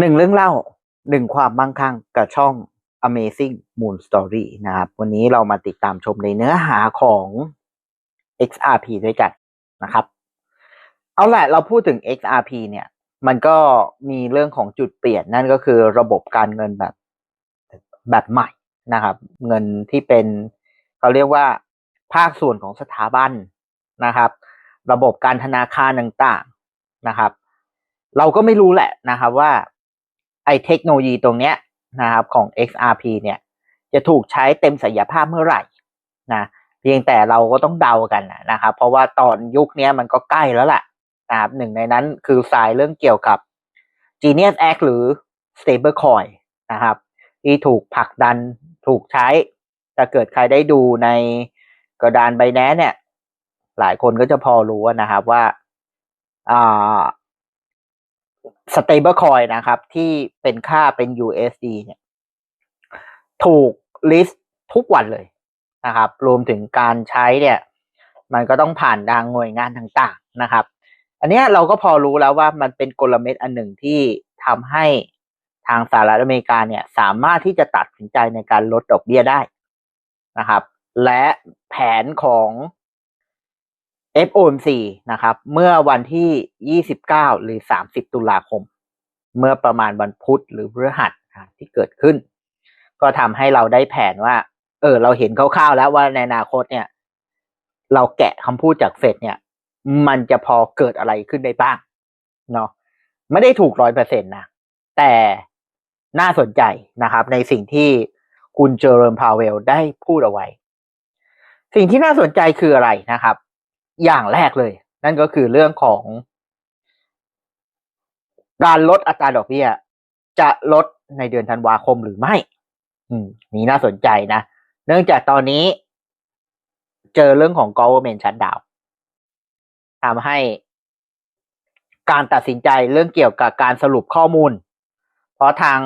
หนึ่งเรื่องเล่าหนึ่งความมั่งคั่งกับช่อง Amazing Moon Story นะครับ วันนี้เรามาติดตามชมในเนื้อหาของ XRP ด้วยกันนะครับ เอาแหละเราพูดถึง XRP เนี่ย มันก็มีเรื่องของจุดเปลี่ยนนั่นก็คือระบบการเงินแบบแบบใหม่นะครับ เงินที่เป็นเขาเรียกว่าภาคส่วนของสถาบันนะครับ ระบบการธนาคารต่างๆนะครับ เราก็ไม่รู้แหละนะครับว่า เทคโนโลยีตรงเนี้ยนะครับของ XRP เนี่ยจะถูกใช้เต็มศักยภาพเมื่อไหร่นะเพียงแต่เราก็ต้องเดากันนะครับเพราะว่าตอนยุคนี้มันก็ใกล้แล้วแหละนะครับหนึ่งในนั้นคือสายเรื่องเกี่ยวกับ Genius Act หรือ Stablecoin นะครับที่ถูกผลักดันถูกใช้ถ้าเกิดใครได้ดูในกระดานใบแนเนี่ย หลายคนก็จะพอรู้นะครับว่าอ่า stable coin นะครับ ที่เป็นค่าเป็น USD เนี่ย ถูก list ทุกวันเลยนะครับ รวมถึงการใช้เนี่ย มันก็ต้องผ่านทางหน่วยงานต่างๆนะครับ อันนี้เราก็พอรู้แล้วว่ามันเป็นกลเม็ดอันหนึ่งที่ทำให้ทางสหรัฐอเมริกาเนี่ยสามารถที่จะตัดสินใจในการลดดอกเบี้ยได้นะครับ และแผนของ FOMC นะครับ เมื่อวันที่ 29 หรือ 30 ตุลาคม เมื่อประมาณวันพุธหรือพฤหัสที่เกิดขึ้น ก็ทำให้เราได้แผนว่า เออ เราเห็นคร่าวๆแล้วว่าในอนาคตเนี่ย เราแกะคำพูดจากเฟดเนี่ย มันจะพอเกิดอะไรขึ้นได้บ้างเนาะไม่ได้ถูกร้อยเปอร์เซ็นต์นะ แต่น่าสนใจนะครับ ในสิ่งที่คุณเจอร์เรมพาวเวลได้พูดเอาไว้ สิ่งที่น่าสนใจคืออะไรนะครับ อย่างแรกเลย นั่นก็คือเรื่องของการลดอัตราดอกเบี้ย จะลดในเดือนธันวาคมหรือไม่ อืมนี่น่าสนใจนะ เนื่องจากตอนนี้ เจอเรื่องของ government shutdown ทำให้การตัดสินใจเรื่องเกี่ยวกับการสรุปข้อมูล เพราะทาง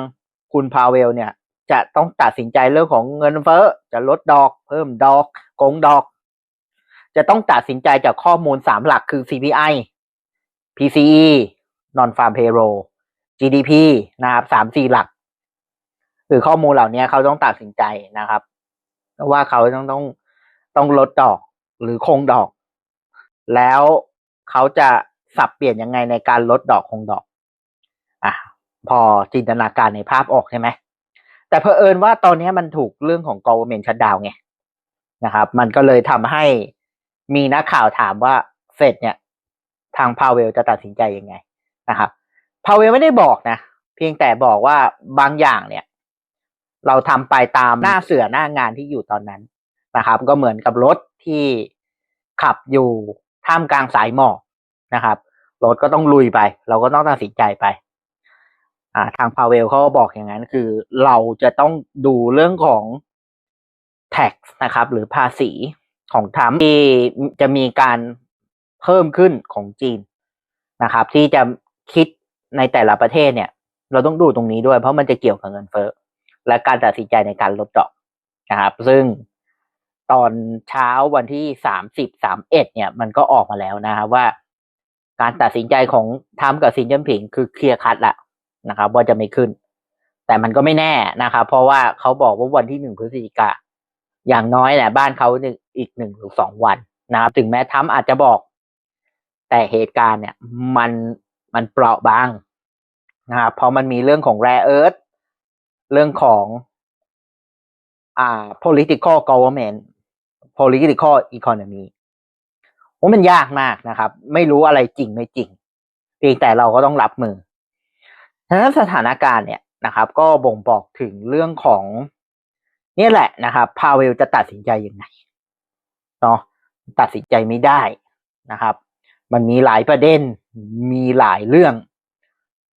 คุณพาเวลเนี่ย จะต้องตัดสินใจเรื่องของเงินเฟ้อ จะลดดอก เพิ่มดอก กงดอก จะต้องตัดสินใจจากข้อมูลสามหลักคือ CPI PCE non farm payroll GDP นะครับสามสี่หลัก คือข้อมูลเหล่านี้เขาต้องตัดสินใจนะครับ ว่าเขาต้องต้องต้องลดดอกหรือคงดอก แล้วเขาจะสับเปลี่ยนยังไงในการลดดอกคงดอก อะ พอจินตนาการในภาพออกใช่ไหมแต่เพอเอิญว่าตอนนี้มันถูกเรื่องของ government shutdown ไงนะครับ มันก็เลยทำให้ มีนักข่าวถามว่าเฟดเนี่ย ทางพาเวลจะตัดสินใจยังไงนะครับพาเวลไม่ได้บอกนะ เพียงแต่บอกว่าบางอย่างเนี่ย เราทำไปตามหน้าเสือหน้างานที่อยู่ตอนนั้นนะครับ ก็เหมือนกับรถที่ขับอยู่ท่ามกลางสายหมอกนะครับรถก็ต้องลุยไป เราก็ต้องตัดสินใจไปอ่าทางพาเวลเขาบอกอย่างนั้นคือเราจะต้องดูเรื่องของ tax นะครับ หรือภาษี ของทรัมป์ที่จะมีการเพิ่มขึ้นของจีนนะครับ ที่จะคิดในแต่ละประเทศเนี่ย เราต้องดูตรงนี้ด้วย เพราะมันจะเกี่ยวกับเงินเฟ้อและการตัดสินใจในการลดดอกนะครับ ซึ่งตอนเช้าวันที่สามสิบสามเอ็ดเนี่ย มันก็ออกมาแล้วนะครับว่า การตัดสินใจของทรัมป์กับซินเจิ้นผิงคือเคลียร์คัดละนะครับ ว่าจะไม่ขึ้น แต่มันก็ไม่แน่นะครับ เพราะว่าเขาบอกว่าวันที่หนึ่งพฤศจิกา อย่างน้อยแหละบ้านเขาหนึ่งอีกหนึ่งหรือสองวันนะครับ ถึงแม้ทรัมอาจจะบอก แต่เหตุการณ์เนี่ย มันมันเปราะบางนะครับเพราะมันมีเรื่องของแร่เอิร์ธเรื่องของอ่า political government political economy ว่ามันยากมากนะครับ ไม่รู้อะไรจริงไม่จริงเพียงแต่เราก็ต้องรับมือฉะนั้นสถานการณ์เนี่ยนะครับ ก็บ่งบอกถึงเรื่องของ นี่แหละนะครับพาเวลจะตัดสินใจยังไงเนาะตัดสินใจไม่ได้นะครับ มันมีหลายประเด็นมีหลายเรื่อง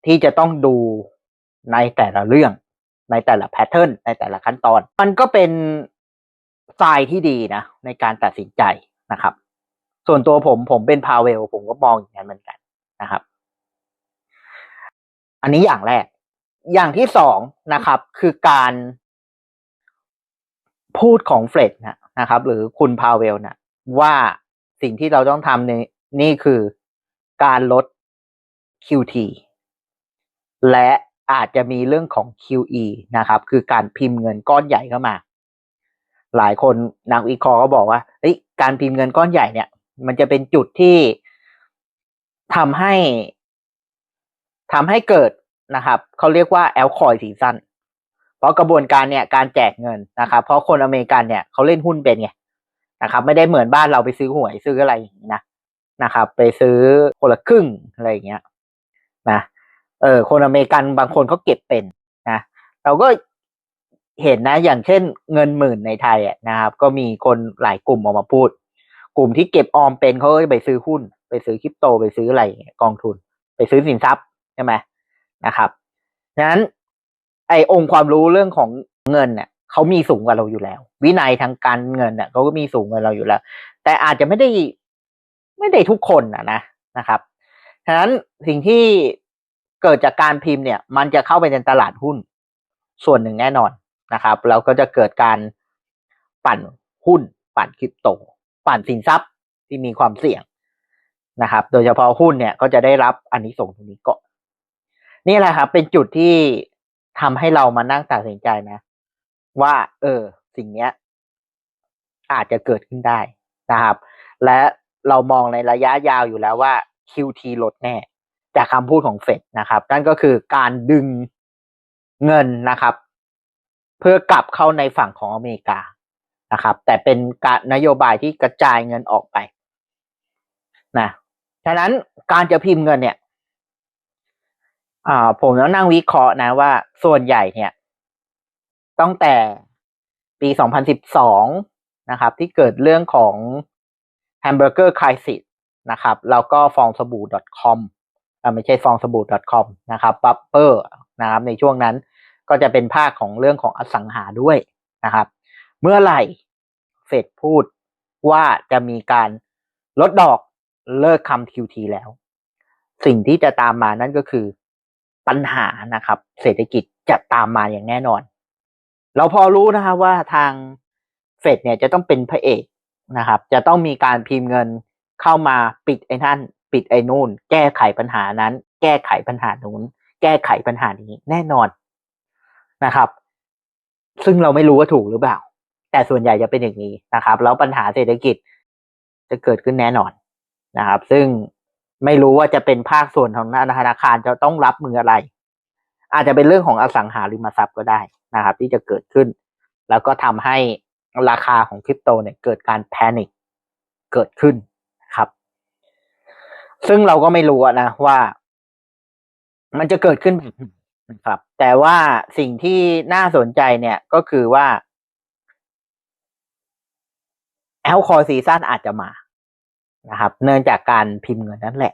ที่จะต้องดูในแต่ละเรื่อง ในแต่ละแพทเทิร์นในแต่ละขั้นตอน มันก็เป็นทรายที่ดีนะ ในการตัดสินใจนะครับ ส่วนตัวผมผมเป็นพาเวล ผมก็มองอย่างนั้นเหมือนกันนะครับ อันนี้อย่างแรก อย่างที่สองนะครับ คือการ พูดของเฟรดนะครับ หรือคุณพาเวลนะว่าสิ่งที่เราต้องทำในนี่คือการลด QT และอาจจะมีเรื่องของ QE นะครับ คือการพิมพ์เงินก้อนใหญ่เข้ามา หลายคนนักวิเคราะห์ก็บอกว่าเฮ้ยการพิมพ์เงินก้อนใหญ่เนี่ย มันจะเป็นจุดที่ทำให้ทำให้เกิดนะครับ เขาเรียกว่าแอลคอยซีซัน เพราะกระบวนการเนี่ยการแจกเงินนะครับ เพราะคนอเมริกันเนี่ยเขาเล่นหุ้นเป็นไงนะครับ ไม่ได้เหมือนบ้านเราไปซื้อหวยซื้ออะไรอย่างนี้นะนะครับ ไปซื้อคนละครึ่งอะไรอย่างเงี้ยนะเออคนอเมริกันบางคนเขาเก็บเป็นนะเราก็เห็นนะอย่างเช่นเงินหมื่นในไทยอะนะครับ ก็มีคนหลายกลุ่มออกมาพูด กลุ่มที่เก็บออมเป็นเขาก็ไปซื้อหุ้น ไปซื้อคริปโตไปซื้ออะไรกองทุน ไปซื้อสินทรัพย์ใช่ไหมนะครับดังนั้น ไอองค์ความรู้เรื่องของเงินเนี่ยเขามีสูงกว่าเราอยู่แล้ว วินัยทางการเงินเนี่ยเขาก็มีสูงกว่าเราอยู่แล้ว แต่อาจจะไม่ได้ไม่ได้ทุกคนนะนะนะครับฉะนั้นสิ่งที่เกิดจากการพิมพ์เนี่ย มันจะเข้าไปในตลาดหุ้นส่วนหนึ่งแน่นอนนะครับแล้วก็จะเกิดการปั่นหุ้น ปั่นคริปโต ปั่นสินทรัพย์ที่มีความเสี่ยงนะครับ โดยเฉพาะหุ้นเนี่ยก็จะได้รับอันนี้ส่งตรงนี้ก่อนนี่แหละครับเป็นจุดที่ ทำให้เรามานั่งตัดสินใจนะ ว่า เออ สิ่งเนี้ย อาจจะเกิดขึ้นได้นะครับ และเรามองในระยะยาวอยู่แล้วว่า QT ลดแน่ จากคำพูดของเฟดนะครับ นั่นก็คือการดึงเงินนะครับ เพื่อกลับเข้าในฝั่งของอเมริกานะครับ แต่เป็นการนโยบายที่กระจายเงินออกไปนะฉะนั้นการจะพิมพ์เงินเนี่ย อ่าผมแล้วนั่งวิเคราะห์นะว่าส่วนใหญ่เนี่ยตั้งแต่ปี 2012 นะครับ ที่เกิดเรื่องของ Hamburger Crisis นะครับ แล้วก็ฟองสบู่ .com อ่าไม่ใช่ฟองสบู่ .com นะครับบัฟเปอร์นะครับ ในช่วงนั้นก็จะเป็นภาคของเรื่องของอสังหาด้วยนะครับ เมื่อไหร่เฟดพูดว่าจะมีการลดดอกเลิกคำ QT แล้ว สิ่งที่จะตามมานั่นก็คือ ปัญหานะครับ เศรษฐกิจจะตามมาอย่างแน่นอน เราพอรู้นะครับว่าทางเฟดเนี่ยจะต้องเป็นพระเอกนะครับ จะต้องมีการพิมพ์เงินเข้ามาปิดไอ้นั่น ปิดไอ้นู่น แก้ไขปัญหานั้น แก้ไขปัญหานู้น แก้ไขปัญหานี้แน่นอนนะครับ ซึ่งเราไม่รู้ว่าถูกหรือเปล่า แต่ส่วนใหญ่จะเป็นอย่างนี้นะครับ แล้วปัญหาเศรษฐกิจจะเกิดขึ้นแน่นอนนะครับ ซึ่ง ไม่รู้ว่าจะเป็นภาคส่วนของธนาคารจะต้องรับมืออะไร อาจจะเป็นเรื่องของอสังหาริมทรัพย์ก็ได้นะครับ ที่จะเกิดขึ้น แล้วก็ทำให้ราคาของคริปโตเนี่ยเกิดการแพนิคเกิดขึ้นครับ ซึ่งเราก็ไม่รู้นะว่า มันจะเกิดขึ้นแบบครับ แต่ว่าสิ่งที่น่าสนใจเนี่ยก็คือว่าแอลคอซีซันอาจจะมา นะครับ เนื่องจากการพิมพ์เงินนั่นแหละ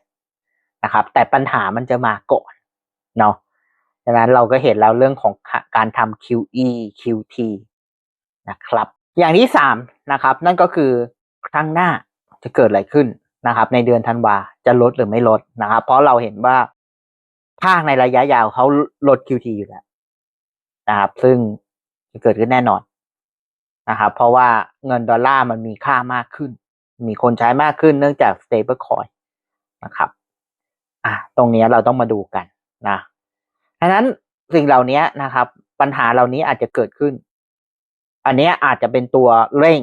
นะครับ แต่ปัญหามันจะมาก่อนเนาะดังนั้นเราก็เห็นแล้วเรื่องของการทำ QE QT นะครับ อย่างที่สามนะครับ นั่นก็คือครั้งหน้าจะเกิดอะไรขึ้นนะครับ ในเดือนธันวาจะลดหรือไม่ลดนะครับ เพราะเราเห็นว่าภาคในระยะยาวเขาลด QT อยู่แล้วนะครับ ซึ่งจะเกิดขึ้นแน่นอนนะครับ เพราะว่าเงินดอลลาร์มันมีค่ามากขึ้น มีคนใช้มากขึ้นเนื่องจาก stable coin นะครับอะตรงนี้เราต้องมาดูกันนะดังนั้นสิ่งเหล่านี้นะครับ ปัญหาเหล่านี้อาจจะเกิดขึ้น อันนี้อาจจะเป็นตัวเร่ง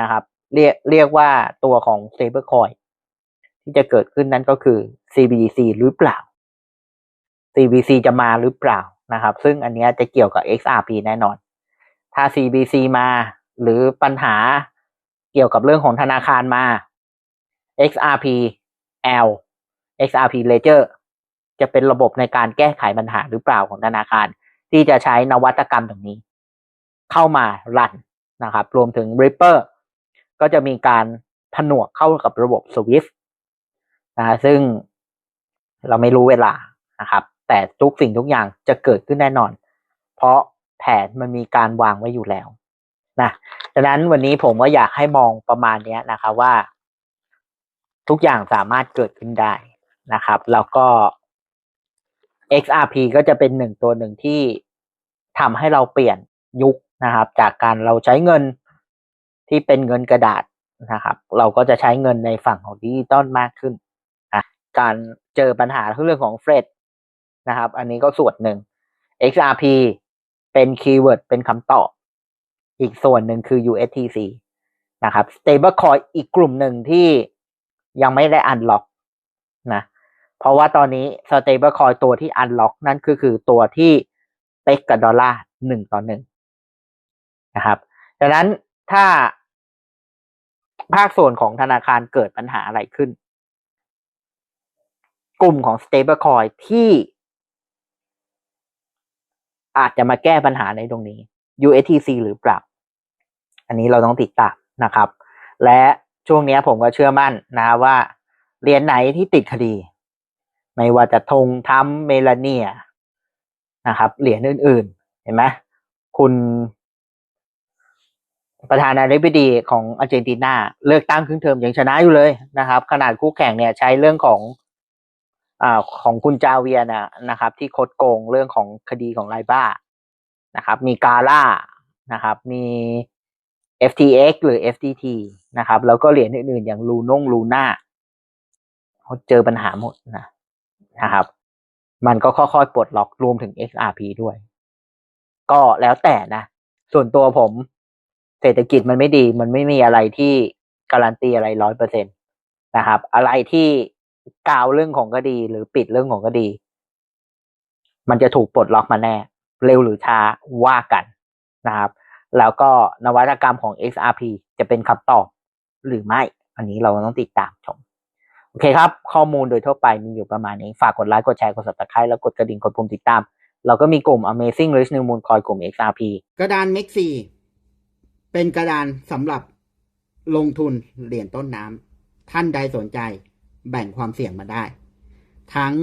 นะครับ เรียกเรียกว่าตัวของ stable coin ที่จะเกิดขึ้นนั้นก็คือ CBDC หรือเปล่า CBC จะมาหรือเปล่านะครับ ซึ่งอันนี้จะเกี่ยวกับ XRP แน่นอน ถ้า CBC มาหรือปัญหา เกี่ยวกับเรื่องของธนาคารมา XRP L XRP Ledger จะเป็นระบบในการแก้ไขปัญหาหรือเปล่าของธนาคาร ที่จะใช้นวัตกรรมตรงนี้ เข้ามารันนะครับ รวมถึง Ripper ก็จะมีการผนวกเข้ากับระบบ Swift นะซึ่งเราไม่รู้เวลานะครับ แต่ทุกสิ่งทุกอย่างจะเกิดขึ้นแน่นอน เพราะแผนมันมีการวางไว้อยู่แล้ว นะดังนั้นวันนี้ผมก็อยากให้มองประมาณนี้นะครับว่า ทุกอย่างสามารถเกิดขึ้นได้นะครับ แล้วก็ XRP ก็จะเป็นหนึ่งตัวหนึ่งที่ทำให้เราเปลี่ยนยุคนะครับ จากการเราใช้เงินที่เป็นเงินกระดาษนะครับ เราก็จะใช้เงินในฝั่งของดิจิตอลมากขึ้นนะการเจอปัญหาเรื่องของเฟรดนะครับ อันนี้ก็ส่วนหนึ่ง XRP เป็นคีย์เวิร์ดเป็นคำตอบ อีกส่วนหนึ่งคือ USTC นะครับ stablecoin อีกกลุ่มหนึ่งที่ยังไม่ได้ unlock นะเพราะว่าตอนนี้ stablecoin ตัวที่ unlock นั่นก็คือตัวที่เป๊กกับดอลลาร์หนึ่งต่อหนึ่งนะครับดังนั้นถ้าภาคส่วนของธนาคารเกิดปัญหาอะไรขึ้น กลุ่มของ stablecoin ที่อาจจะมาแก้ปัญหาในตรงนี้ USTC หรือเปล่า อันนี้เราต้องติดตามนะครับ และช่วงนี้ผมก็เชื่อมั่นนะว่าเหรียญไหนที่ติดคดี ไม่ว่าจะธงทำเมลาเนียนะครับเหรียญอื่น ๆ เห็นไหมคุณประธานาธิบดีของอาร์เจนตินาเลือกตั้งครึ่งเทอมยังชนะอยู่เลยนะครับ ขนาดคู่แข่งเนี่ยใช้เรื่องของอ่าของคุณจาเวียนะนะครับ ที่คดโกงเรื่องของคดีของไลบ้านะครับ มีกาล่านะครับ มี FTX หรือ FTT นะครับ แล้วก็เหรียญอื่นๆ อย่างลูนงลูน่าเขาเจอปัญหาหมดนะนะครับ มันก็ค่อยๆ ปลดล็อกรวมถึง XRP ด้วย ก็แล้วแต่นะ ส่วนตัวผมเศรษฐกิจมันไม่ดี มันไม่มีอะไรที่การันตีอะไรร้อยเปอร์เซ็นตนะครับ อะไรที่กล่าวเรื่องของคดี หรือปิดเรื่องของคดี มันจะถูกปลดล็อกมาแน่ เร็วหรือช้าว่ากันนะครับ แล้วก็นวัตกรรมของ XRP จะเป็นคำตอบหรือไม่ อันนี้เราต้องติดตามชม โอเคครับ ข้อมูลโดยทั่วไปมีอยู่ประมาณนี้ ฝากกดไลค์ กดแชร์ กด subscribe แล้วกดกระดิ่ง กดปุ่มติดตาม เราก็มีกลุ่ม Amazing Rich New Moon Coin กลุ่ม XRP กระดานเม็กซีเป็นกระดานสำหรับลงทุนเหรียญต้นน้ำท่านใดสนใจแบ่งความเสี่ยงมาได้ ทั้ง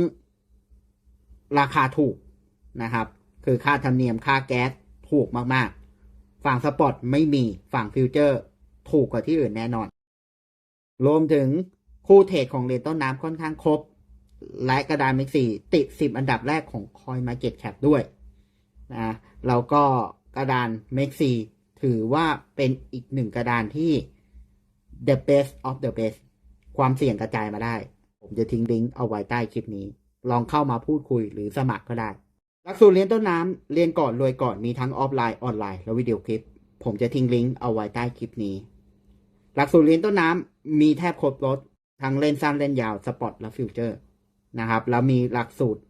ราคาถูกนะครับ คือค่าธรรมเนียมค่าแก๊สถูกมากๆ ฝั่งสปอตไม่มีฝั่งฟิวเจอร์ถูกกว่าที่อื่นแน่นอน รวมถึงคู่เทรดของเหรียญต้นน้ำค่อนข้างครบ และกระดานเม็กซีติด 10 อันดับแรกของ Coin Market Cap ด้วยนะแล้วก็กระดานเม็กซีถือว่าเป็นอีกหนึ่งกระดานที่ the best of the best ความเสี่ยงกระจายมาได้ ผมจะทิ้งลิงก์เอาไว้ใต้คลิปนี้ ลองเข้ามาพูดคุยหรือสมัครก็ได้ หลักสูตรเรียนต้นน้ำเรียนก่อนรวยก่อนมีทั้งออฟไลน์ออนไลน์และวิดีโอคลิป ผมจะทิ้งลิงก์เอาไว้ใต้คลิปนี้ หลักสูตรเรียนต้นน้ำมีแทบครบรถทั้งเล่นสั้นเล่นยาวสปอร์ตและฟิวเจอร์นะครับแล้วมีหลักสูตร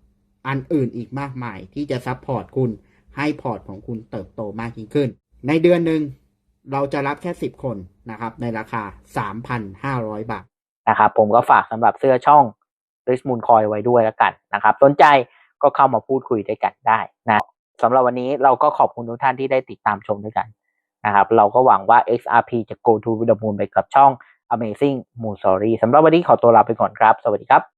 อันอื่นอีกมากมาย ที่จะซัพพอร์ตคุณให้พอร์ตของคุณเติบโตมากยิ่งขึ้น ในเดือนหนึ่งเราจะรับแค่ 10 คนนะครับ ในราคา 3,500 บาทนะครับผมก็ฝากสำหรับเสื้อช่อง Rich Moon Coin ไว้ด้วยแล้วกันนะครับสนใจ ก็เข้ามาพูดคุยด้วยกันได้นะสำหรับวันนี้เราก็ขอบคุณทุกท่านที่ได้ติดตามชมด้วยกันนะครับ เราก็หวังว่า XRP จะ go to the moon ไปกับช่อง Amazing Moon Story สำหรับวันนี้ขอตัวลาไปก่อนครับ สวัสดีครับ